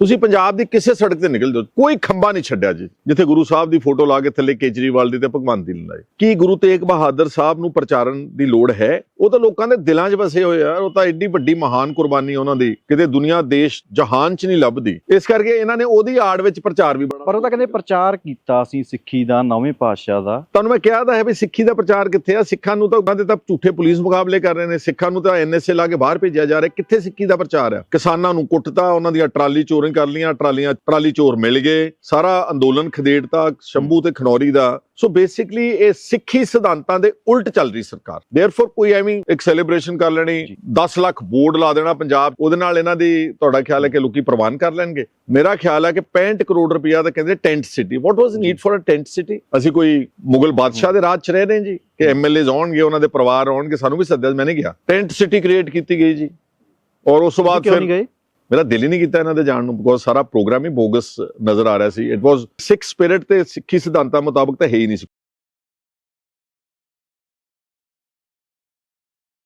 ਤੁਸੀਂ ਪੰਜਾਬ ਦੀ ਕਿਸੇ ਸੜਕ ਤੇ ਨਿਕਲ ਜਾਓ ਕੋਈ ਖੰਭਾ ਨਹੀਂ ਛੱਡਿਆ ਜੀ, ਜਿੱਥੇ ਗੁਰੂ ਸਾਹਿਬ ਦੀ ਫੋਟੋ ਲਾ ਕੇ ਥੱਲੇ ਕੇਜਰੀਵਾਲ ਦੀ ਤੇ ਭਗਵੰਤ ਦੀ ਲਾਏ ਕੀ ਗੁਰੂ ਤੇਗ ਬਹਾਦਰ ਸਾਹਿਬ ਨੂੰ ਪ੍ਰਚਾਰਨ ਦੀ ਲੋੜ ਹੈ? ਉਹ ਤਾਂ ਲੋਕਾਂ ਦੇ ਦਿਲਾਂ 'ਚ ਵਸੇ ਹੋਏ ਆ ਉਹ ਤਾਂ ਐਡੀ ਵੱਡੀ ਮਹਾਨ ਕੁਰਬਾਨੀ ਉਹਨਾਂ ਦੀ ਕਿਤੇ ਦੁਨੀਆ ਦੇਸ਼ ਜਹਾਨ 'ਚ ਨਹੀਂ ਲੱਭਦੀ। ਇਸ ਕਰਕੇ ਇਹਨਾਂ ਨੇ ਉਹਦੀ ਆੜ ਵਿੱਚ ਪ੍ਰਚਾਰ ਵੀ ਬਣਾ ਪਰ ਉਹ ਤਾਂ ਕਹਿੰਦੇ ਪ੍ਰਚਾਰ ਕੀਤਾ ਸੀ ਸਿੱਖੀ ਦਾ ਨਵੇਂ ਪਾਤਸ਼ਾਹ ਦਾ। ਤੁਹਾਨੂੰ ਮੈਂ ਕਿਹਾ ਤਾਂ ਹੈ ਵੀ ਸਿੱਖੀ ਦਾ ਪ੍ਰਚਾਰ ਕਿੱਥੇ ਆ? ਸਿੱਖਾਂ ਨੂੰ ਤਾਂ ਉਹਨਾਂ ਦੇ ਤਾਂ ਝੂਠੇ ਪੁਲਿਸ ਮੁਕਾਬਲੇ ਕਰ ਰਹੇ ਨੇ ਸਿੱਖਾਂ ਨੂੰ ਤਾਂ ਐਨਐਸਏ ਲਾ ਕੇ ਬਾਹਰ ਭੇਜਿਆ ਜਾ ਰਿਹਾ। ਕਿੱਥੇ ਸਿੱਖੀ ਦਾ ਪ੍ਰਚਾਰ ਆ? ਕਿਸਾਨਾਂ ਨੂੰ ਕੁੱਟਤਾ ਉਹਨਾਂ ਦੀਆਂ ਟਰਾਲੀ ਚੋਰੀ ਕਰ ਲੀਆਂ ਟਰਾਲੀਆਂ ਟਰਾਲੀ ਚੋਰ ਮਿਲ ਗਏ। ਸਾਰਾ ਅੰਦੋਲਨ ਖਦੇੜਤਾ ਸ਼ੰਭੂ ਤੇ ਖਨੌਰੀ ਦਾ ਸੋ ਬੇਸਿਕਲੀ ਇਹ ਸਿੱਖੀ ਸਿਧਾਂਤਾਂ ਦੇ ਉਲਟ ਚੱਲ ਰਹੀ ਸਰਕਾਰ। ਦੇਅਰਫੋਰ ਕੋਈ ਐਵੇਂ ਇੱਕ ਸੈਲੀਬ੍ਰੇਸ਼ਨ ਕਰ ਲੈਣੀ ਜੀ। 10 ਲੱਖ ਬੋਰਡ ਲਾ ਦੇਣਾ ਪੰਜਾਬ ਉਹਦੇ ਨਾਲ ਇਹਨਾਂ ਦੀ ਤੁਹਾਡਾ ਖਿਆਲ ਹੈ ਕਿ ਲੋਕੀ ਪ੍ਰਵਾਨ ਕਰ ਲੈਣਗੇ। ਮੇਰਾ ਖਿਆਲ ਹੈ ਕਿ 65 ਕਰੋੜ ਰੁਪਇਆ ਤਾਂ ਕਹਿੰਦੇ tent city what was need for a tent city ਅਸੀਂ ਕੋਈ ਮੁਗਲ ਬਾਦਸ਼ਾਹ ਦੇ ਰਾਜ ਚ ਰਹੇ ਨੇ ਜੀ। ਕਿ ਐਮਐਲਏਜ਼ ਆਉਣਗੇ ਉਹਨਾਂ ਦੇ ਪਰਿਵਾਰ ਆਉਣਗੇ ਸਾਨੂੰ ਵੀ ਸੱਦਿਆ ਮੈਂ ਨਹੀਂ ਗਿਆ ਟੈਂਟ ਸਿਟੀ ਕ੍ਰੀਏਟ ਕੀਤੀ ਗਈ ਜੀ। ਔਰ ਉਸ ਤੋਂ ਬਾਅਦ ਕਿਉਂ ਫਿਰ ਨਹੀਂ ਗਏ? ਮੇਰਾ ਦਿਲ ਹੀ ਨਹੀਂ ਕੀਤਾ ਇਹਨਾਂ ਦੇ ਜਾਣ ਨੂੰ ਬਿਕੋਜ਼ ਸਾਰਾ ਪ੍ਰੋਗਰਾਮ ਹੀ ਬੋਗਸ ਨਜ਼ਰ ਆ ਰਿਹਾ ਸੀ। ਇਟ ਵਾਸ ਸਿੱਖ ਸਪਿਰਿਟ ਤੇ ਸਿੱਖੀ ਸਿਧਾਂਤਾਂ ਮੁਤਾਬਕ ਤਾਂ ਹੈ ਹੀ ਨਹੀਂ ਸੀ।